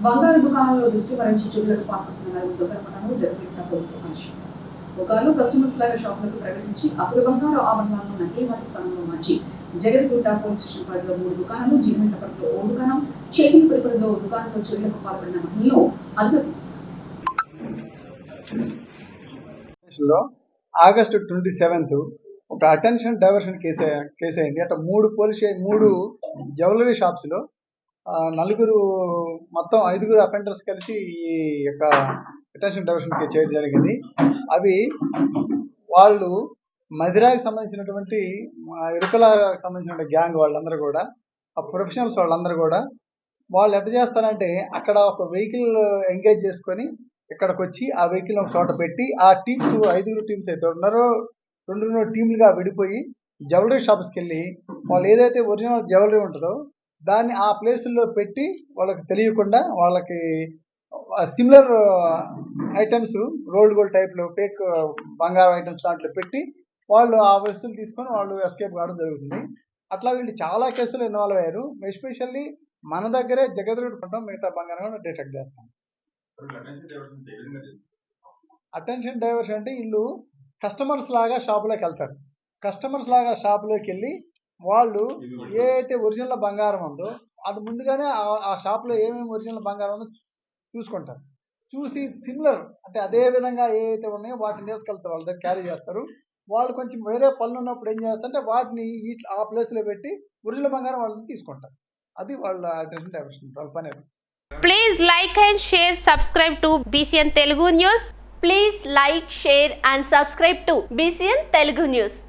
బంగారు దుకాణంలో దృష్టి వరించి చుట్టూ పాల్గొంటున్న నలుగురు దొంగలపడము జగన్ పోలీసులు అరెస్ట్ చేశారు ఒకరు కస్టమర్స్ లాగా షాపులకు ప్రవేశించి అసలు బంగారు ఆభరణాలను నకిలీ వాటి స్థానంలో మార్చి జగద్గుట్ట పోలీస్ స్టేషన్ పరిధిలో మూడు దుకాణాలు జీవన పరిధిలో ఓ దుకాణం చేతిని పరిధిలో దుకాణంలో చోరీలకు పాల్పడిన మహిళను అదుపు తీసుకున్నారు. ఆగస్టు ట్వంటీ సెవెంత్ ఒక అటెన్షన్ డైవర్షన్ కేసు కేసు అయింది అట్లా మూడు పోలీస్ మూడు జ్యువెలరీ షాప్స్లో నలుగురు మొత్తం ఐదుగురు అఫెండర్స్ కలిసి ఈ యొక్క అటెన్షన్ డైవర్షన్ చేయడం జరిగింది. అవి వాళ్ళు మదిరాకి సంబంధించినటువంటి ఇరుకలకు సంబంధించిన గ్యాంగ్ వాళ్ళందరూ కూడా ఆ ప్రొఫెషనల్స్ వాళ్ళందరూ కూడా వాళ్ళు ఎట్లా చేస్తారంటే అక్కడ ఒక వెహికల్ ఎంగేజ్ చేసుకొని ఇక్కడికి వచ్చి ఆ వెహికల్ ఒక చోట పెట్టి ఆ టీమ్స్ ఐదుగురు టీమ్స్ అయితే ఉన్నారో రెండు రెండు టీంలుగా విడిపోయి జ్యువెలరీ షాప్స్కి వెళ్ళి వాళ్ళు ఏదైతే ఒరిజినల్ జ్యువెలరీ ఉంటుందో దాన్ని ఆ ప్లేసుల్లో పెట్టి వాళ్ళకి తెలియకుండా వాళ్ళకి సిమిలర్ ఐటమ్స్ రోల్డ్ గోల్డ్ టైప్లో ఫేక్ బంగారం ఐటమ్స్ దాంట్లో పెట్టి వాళ్ళు ఆ వస్తువులు తీసుకొని వాళ్ళు ఎస్కేప్ కావడం జరుగుతుంది. అట్లా వీళ్ళు చాలా కేసులు ఇన్వాల్వ్ అయ్యారు. ఎస్పెషల్లీ మన దగ్గరే జగద్గుడు మిగతా బంగారం కూడా డిటెక్ట్ చేస్తాం. అటెన్షన్ డైవర్షన్ అంటే వీళ్ళు కస్టమర్స్ లాగా షాపులోకి వెళ్తారు. కస్టమర్స్ లాగా షాపులోకి వెళ్ళి వాళ్ళు ఏ అయితే ఒరిజినల్ బంగారం ఉందో అది ముందుగానే ఆ- ఆ షాప్లో ఏమేమి ఒరిజినల్ బంగారం ఉందో చూసుకుంటారు. చూసి సిమిలర్ అంటే అదే విధంగా ఏ అయితే ఉన్నాయో వాటిని తీసుకెళ్తారు వాళ్ళ దగ్గర క్యారీ చేస్తారు. వాళ్ళు కొంచెం వేరే పనులు ఉన్నప్పుడు ఏం చేస్తారంటే వాటిని ఈ ఆ ప్లేస్లో పెట్టి ఒరిజినల్ బంగారం వాళ్ళని తీసుకుంటారు. అది వాళ్ళ అటెన్షన్ డైవర్షన్ వాళ్ళ పని అది. Please like and share, subscribe to BCN Telugu News. Please like, share and subscribe to BCN Telugu News.